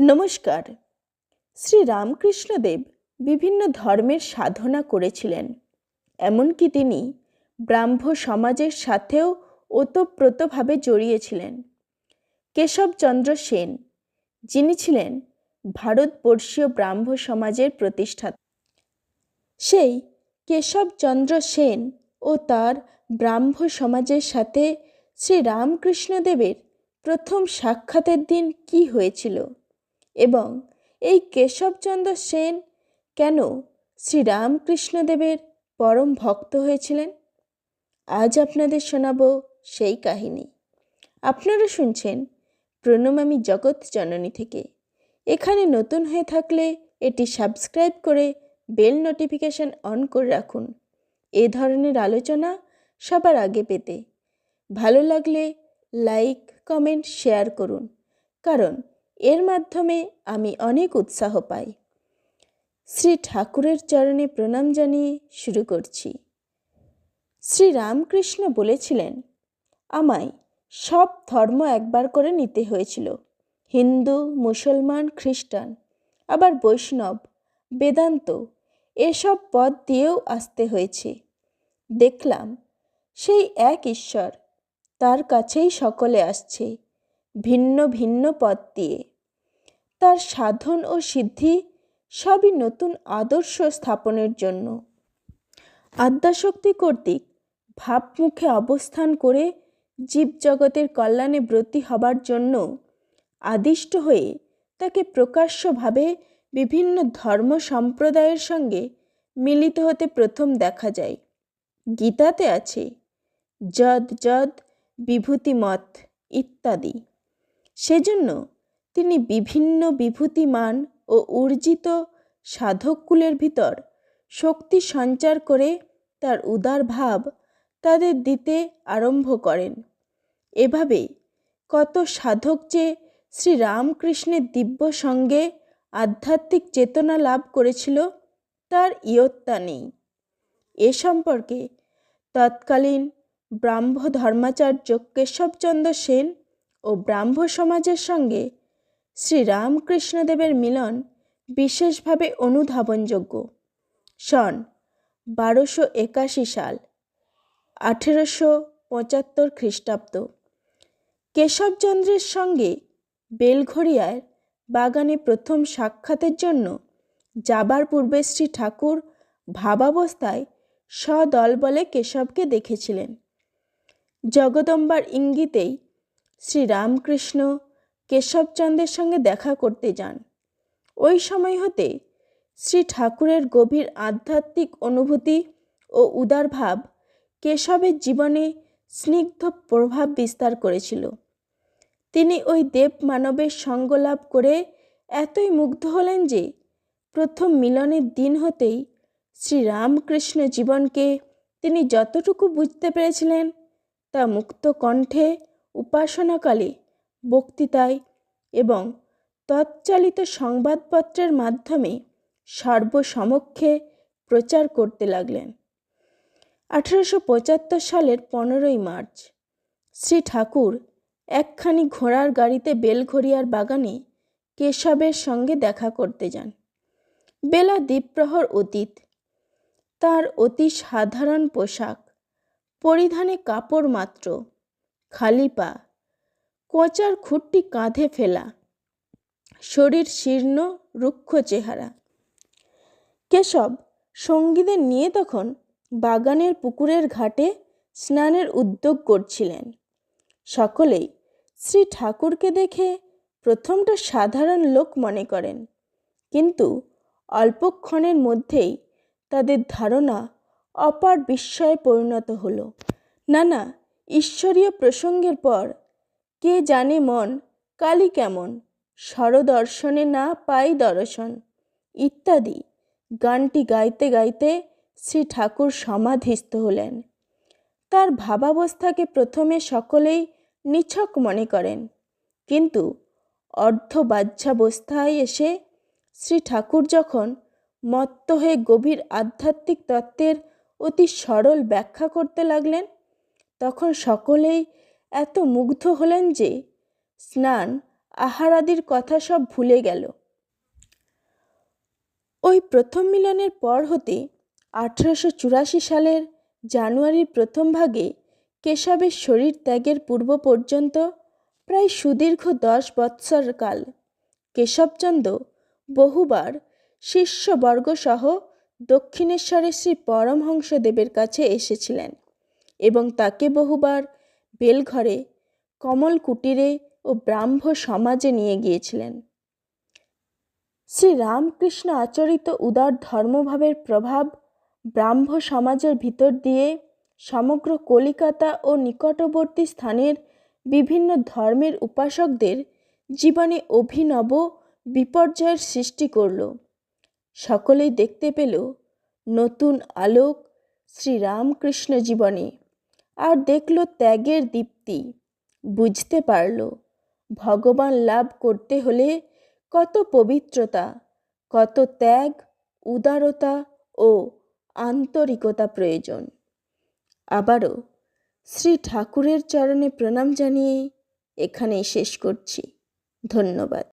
নমস্কার। শ্রী রামকৃষ্ণদেব বিভিন্ন ধর্মের সাধনা করেছিলেন। এমনকি তিনি ব্রাহ্ম সমাজের সাথেও ওতপ্রোতভাবে জড়িয়েছিলেন। কেশবচন্দ্র সেন, যিনি ছিলেন ভারতবর্ষীয় ব্রাহ্ম সমাজের প্রতিষ্ঠাতা। সেই কেশবচন্দ্র সেন ও তার ব্রাহ্ম সমাজের সাথে শ্রী রামকৃষ্ণদেবের প্রথম সাক্ষাতের দিন কি হয়েছিল? এবং এই কেশবচন্দ্র সেন কেন শ্রীরামকৃষ্ণদেবের পরম ভক্ত হয়েছিলেন? আজ আপনাদের শোনাব সেই কাহিনী। আপনারা শুনছেন প্রণমামী জগৎ জননী থেকে। এখানে নতুন হয়ে থাকলে এটি সাবস্ক্রাইব করে বেল নোটিফিকেশন অন করে রাখুন। এ ধরনের আলোচনা সবার আগে পেতে। ভালো লাগলে লাইক, কমেন্ট, শেয়ার করুন। কারণ এর মাধ্যমে আমি অনেক উৎসাহ পাই। শ্রী ঠাকুরের চরণে প্রণাম জানিয়ে শুরু করছি। শ্রী রামকৃষ্ণ বলেছিলেন, আমায় সব ধর্ম একবার করে নিতে হয়েছিল। হিন্দু, মুসলমান, খ্রিস্টান, আবার বৈষ্ণব, বেদান্ত, এসব পদ দিয়েও আসতে হয়েছে। দেখলাম, সেই এক ঈশ্বর তার কাছেই সকলে আসছে। ভিন্ন ভিন্ন পথ দিয়ে। তার সাধন ও সিদ্ধি সবই নতুন আদর্শ স্থাপনের জন্য। আদ্যাশক্তি কর্তৃক ভাবমুখে অবস্থান করে জীবজগতের কল্যাণে ব্রতী হবার জন্য আদিষ্ট হয়ে তাকে প্রকাশ্যভাবে বিভিন্ন ধর্ম সম্প্রদায়ের সঙ্গে মিলিত হতে প্রথম দেখা যায়। গীতাতে আছে, যদ যদ বিভূতিমত ইত্যাদি। সেজন্য তিনি বিভিন্ন বিভূতিমান ও উর্জিত সাধককুলের ভিতর শক্তি সঞ্চার করে তার উদার ভাব তাদের দিতে আরম্ভ করেন। এভাবে কত সাধক যে শ্রী রামকৃষ্ণের দিব্য সঙ্গে আধ্যাত্মিক চেতনা লাভ করেছিল, তার ইয়ত্তা নেই। এ সম্পর্কে তৎকালীন ব্রাহ্ম ধর্মাচার্য কেশবচন্দ্র সেন ও ব্রাহ্ম সমাজের সঙ্গে শ্রী রামকৃষ্ণদেবের মিলন বিশেষভাবে অনুধাবনযোগ্য। সন বারোশো একাশি সাল, আঠেরোশো পঁচাত্তর খ্রিস্টাব্দ। কেশবচন্দ্রের সঙ্গে বেলঘড়িয়ার বাগানে প্রথম সাক্ষাতের জন্য যাবার পূর্বে শ্রী ঠাকুর ভাবাবস্থায় সদল বলে কেশবকে দেখেছিলেন। জগদম্বার ইঙ্গিতেই শ্রী রামকৃষ্ণ কেশবচন্দ্রের সঙ্গে দেখা করতে যান। ওই সময় হতে শ্রী ঠাকুরের গভীর আধ্যাত্মিক অনুভূতি ও উদার ভাব কেশবের জীবনে স্নিগ্ধ প্রভাব বিস্তার করেছিল। তিনি ওই দেব মানবের সঙ্গ লাভ করে এতই মুগ্ধ হলেন যে প্রথম মিলনের দিন হতেই শ্রী রামকৃষ্ণ জীবনকে তিনি যতটুকু বুঝতে পেরেছিলেন তা মুক্ত কণ্ঠে উপাসনাকালে বক্তৃতায় এবং তৎচালিত সংবাদপত্রের মাধ্যমে সর্বসমক্ষে প্রচার করতে লাগলেন। আঠেরোশো পঁচাত্তর সালের পনেরোই মার্চ, শ্রী ঠাকুর একখানি ঘোড়ার গাড়িতে বেলঘড়িয়ার বাগানে কেশবের সঙ্গে দেখা করতে যান। বেলা দ্বীপ্রহর অতীত, তার অতি সাধারণ পোশাক, পরিধানে কাপড় মাত্র খালি পা। কোচার খুঁটটি কাঁধে ফেলা। শরীর শীর্ণ, রুক্ষ চেহারা। কেশব, সঙ্গীদের নিয়ে তখন বাগানের পুকুরের ঘাটে স্নানের উদ্যোগ করছিলেন। সকলেই শ্রী ঠাকুরকে দেখে প্রথমটা সাধারণ লোক মনে করেন। কিন্তু অল্পক্ষণের মধ্যেই তাদের ধারণা অপার বিস্ময়ে পরিণত হলো। না না ঈশ্বরীয় প্রসঙ্গের পর, কে জানে মন, কালী কেমন? স্বরদর্শনে না পাই দর্শন। ইত্যাদি। গানটি গাইতে গাইতে শ্রী ঠাকুর সমাধিস্থ হলেন। তার ভাবাবস্থাকে প্রথমে সকলেই নিছক মনে করেন। কিন্তু অর্ধবাহ্যাবস্থায় এসে শ্রী ঠাকুর যখন মত্ত হয়ে গভীর আধ্যাত্মিক তত্ত্বের অতি সরল ব্যাখ্যা করতে লাগলেন তখন সকলেই এত মুগ্ধ হলেন যে স্নান, আহারাদির কথা সব ভুলে গেল। ওই প্রথম মিলনের পর হতে আঠেরোশো চুরাশি সালের জানুয়ারির প্রথম ভাগে কেশবের শরীর ত্যাগের পূর্ব পর্যন্ত প্রায় সুদীর্ঘ দশ বৎসর কাল কেশবচন্দ্র বহুবার শিষ্যবর্গসহ দক্ষিণেশ্বরের শ্রী পরমহংসদেবের কাছে এসেছিলেন। এবং তাকে বহুবার বেলঘরে কমল কুটিরে ও ব্রাহ্ম সমাজে নিয়ে গিয়েছিলেন। শ্রী রামকৃষ্ণ আচরিত উদার ধর্মভাবের প্রভাব ব্রাহ্ম সমাজের ভিতর দিয়ে সমগ্র কলিকাতা ও নিকটবর্তী স্থানের বিভিন্ন ধর্মের উপাসকদের জীবনে অভিনব বিপর্যয়ের সৃষ্টি করল। সকলেই দেখতে পেল নতুন আলোক শ্রী রামকৃষ্ণ জীবনে। আর দেখল ত্যাগের দীপ্তি। বুঝতে পারল, ভগবান লাভ করতে হলে কত পবিত্রতা, কত ত্যাগ, উদারতা ও আন্তরিকতা প্রয়োজন। আবারও শ্রী ঠাকুরের চরণে প্রণাম জানিয়ে এখানেই শেষ করছি। ধন্যবাদ।